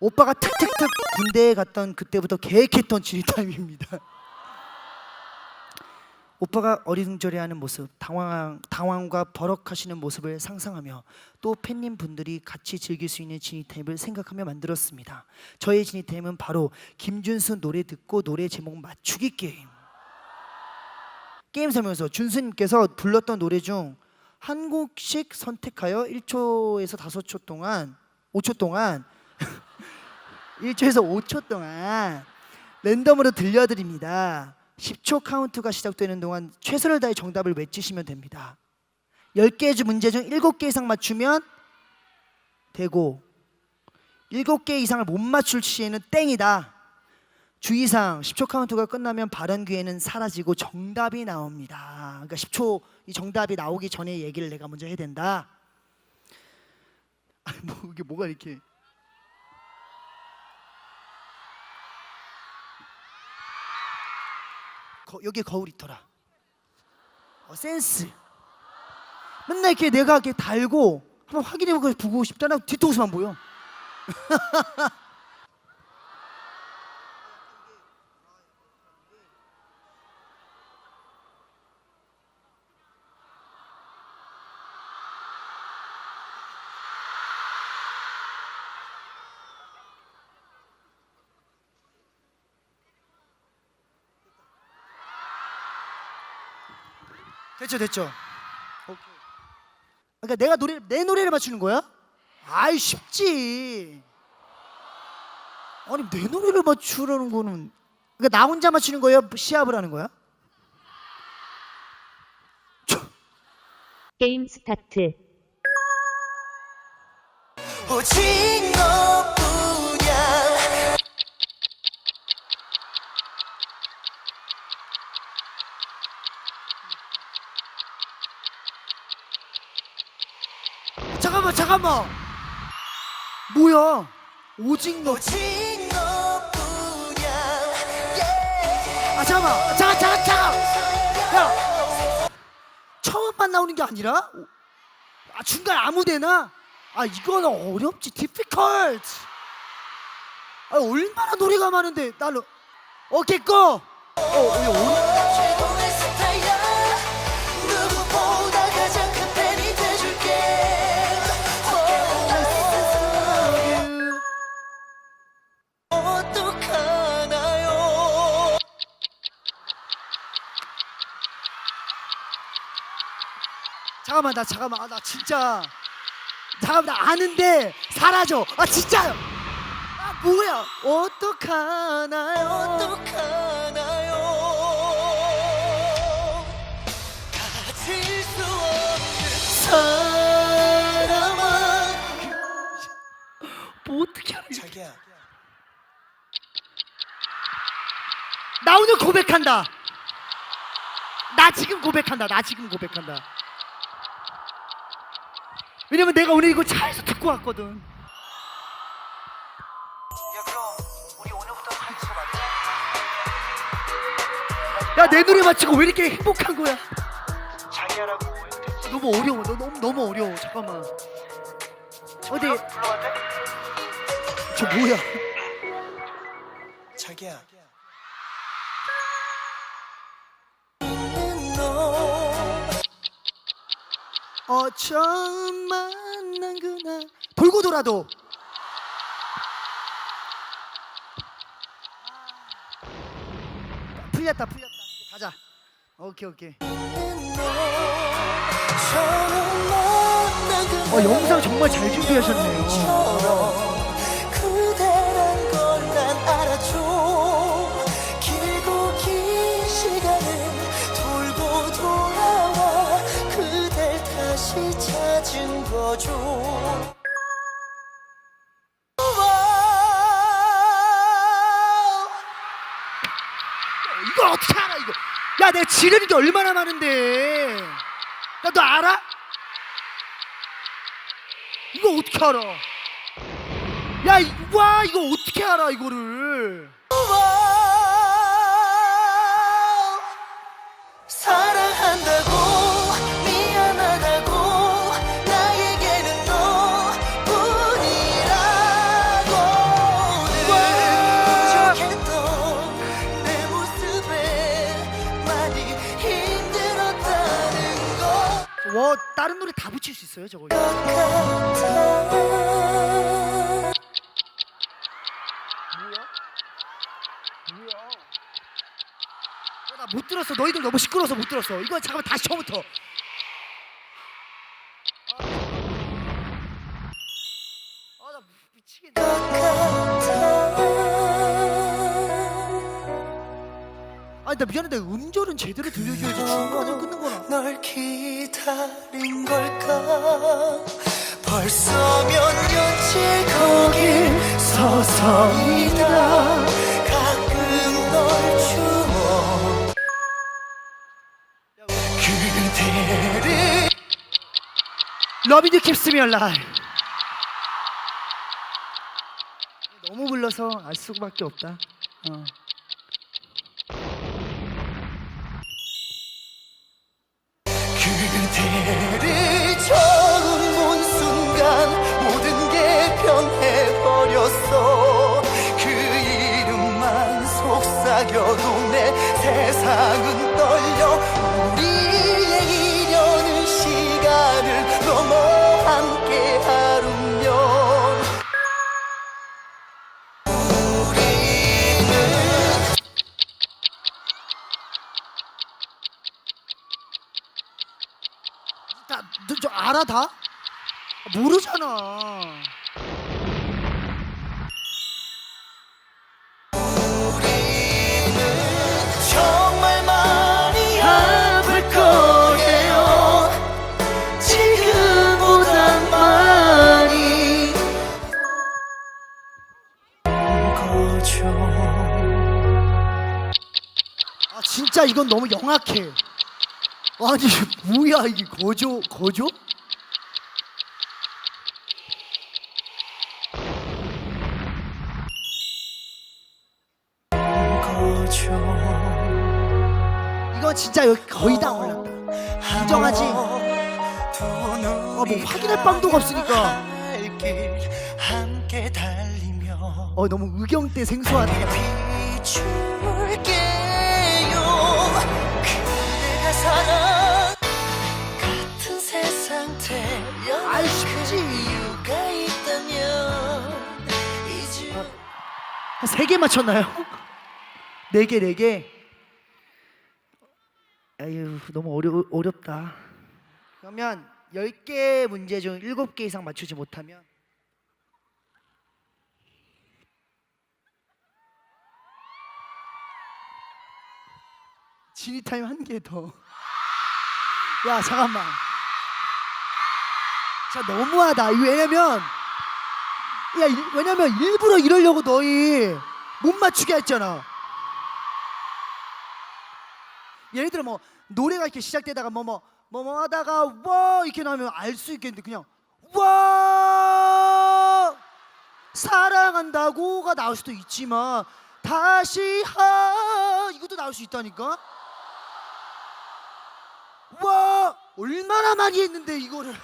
오빠가 탁탁탁 군대에 갔던 그때부터 계획했던 지리타임입니다. 오빠가 어리둥절해하는 모습, 당황, 당황과 버럭하시는 모습을 상상하며 또 팬님 분들이 같이 즐길 수 있는 지니타임을 생각하며 만들었습니다. 저의 지니타임은 바로 김준수 노래 듣고 노래 제목 맞추기 게임. 게임 설명서 준수님께서 불렀던 노래 중 한 곡씩 선택하여 1초에서 5초 동안 5초 동안 1초에서 5초 동안 랜덤으로 들려드립니다. 10초 카운트가 시작되는 동안 최선을 다해 정답을 외치시면 됩니다. 10개 주 문제 중 7개 이상 맞추면 되고 7개 이상을 못 맞출 시에는 땡이다. 주의사항 10초 카운트가 끝나면 발언 기회는 사라지고 정답이 나옵니다. 그러니까 10초 이 정답이 나오기 전에 얘기를 내가 먼저 해야 된다. 아니 뭐 이게 뭐가 이렇게 거, 여기 거울 있더라. 어, 센스. 맨날 이렇게 내가 이렇게 달고 한번 확인해보고 보고 싶잖아. 뒤통수만 보여. 됐죠, 됐죠. 오케이. 그러니까 내가 노래 내 노래를 맞추는 거야? 아이 쉽지. 아니 내 노래를 맞추려는 거는 그러니까 나 혼자 맞추는 거예요? 시합을 하는 거야? 게임 스타트. 너 잠깐만 잠깐만. 뭐야? 오직 너뿐이야 아 잠깐만. 잠깐 잠깐 잠깐. 야. 처음만 나오는 게 아니라 아 중간 아무데나. 아 이거는 어렵지. difficult. 아 얼마나 노래가 많은데 나는 오케이 고. 어, 이거 어 잠깐만 나 잠깐만. 아, 나 진짜. 잠깐만 나 아는데 사라져. 아 진짜 아 뭐야? 어떡하나요? 어떡하나요? 가질 수 없는 사람아. 뭐 어떻게 하는 거야? 자기야. 나 오늘 고백한다. 나 지금 고백한다. 나 지금 고백한다 왜냐면 내가 오늘 이거 차에서 듣고 왔거든. 야내 노래 맞추고 왜 이렇게 행복한 거야? 너무 어려워. 너, 너무 너무 어려워. 잠깐만. 어디? 저 뭐야? 자기야 어 처음 만난 그날 돌고 돌아도. 풀렸다 풀렸다. 이제 가자. 오케이 오케이. 어 영상 정말 잘 준비하셨네 다시 찾은 거죠. 이걸 어떻게 알아 이거? 야 내가 지르는 게 얼마나 많은데. 야 너 알아? 이거 어떻게 알아? 야, 이- 와 이거 어떻게 알아 이거를 맞출 수 있어요 저거? 어, 나못 들었어. 너희들 너무 시끄러워서 못 들었어. 이거 잠깐만 다시 처음부터. 아, 나 미치겠네. 아니 나 미안한데 음절은 제대로 들려줘야지 중간에 끊는 거나. 널 기다린 걸까 벌써 몇 년째 거길 서성이다 가끔 널 주워 그대를 러비드 캡스 미 얼라이. 너무 불러서 알 수밖에 없다. 어. 그대를 처음 본 순간 모든 게 변해버렸어. 그 이름만 속삭여도 내 세상은 떨려. 우리의 인연은 시간을 넘어 알아 다? 아, 모르잖아. 정말 많이 아플 거예요 지금보단 많이 거죠 아 진짜 이건 너무 영악해. 아니 뭐야 이게 거죠 거죠? 진짜 여기 거의 다 올랐다. 인정하지? 어, 뭐 확인할 방도가 없으니까. 어 너무 생소하다. 같은 세상 태어난 아이, 쉽지. 이유가 있다면 이제 한세개 맞췄나요? 네 개, 네 개. 아유 너무 어려 어렵다. 그러면 열개 문제 중 일곱 개 이상 맞추지 못하면 진이 타임 한 개 더. 야 잠깐만. 자 너무하다. 이거 왜냐면 야 일- 왜냐면 일부러 이러려고 너희 못 맞추게 했잖아. 예를 들어 뭐 노래가 이렇게 시작되다가 뭐 뭐 뭐 뭐 하다가 와 이렇게 나오면 알 수 있겠는데 그냥 와 사랑한다고가 나올 수도 있지만 다시 하 이것도 나올 수 있다니까. 와 얼마나 많이 했는데 이거를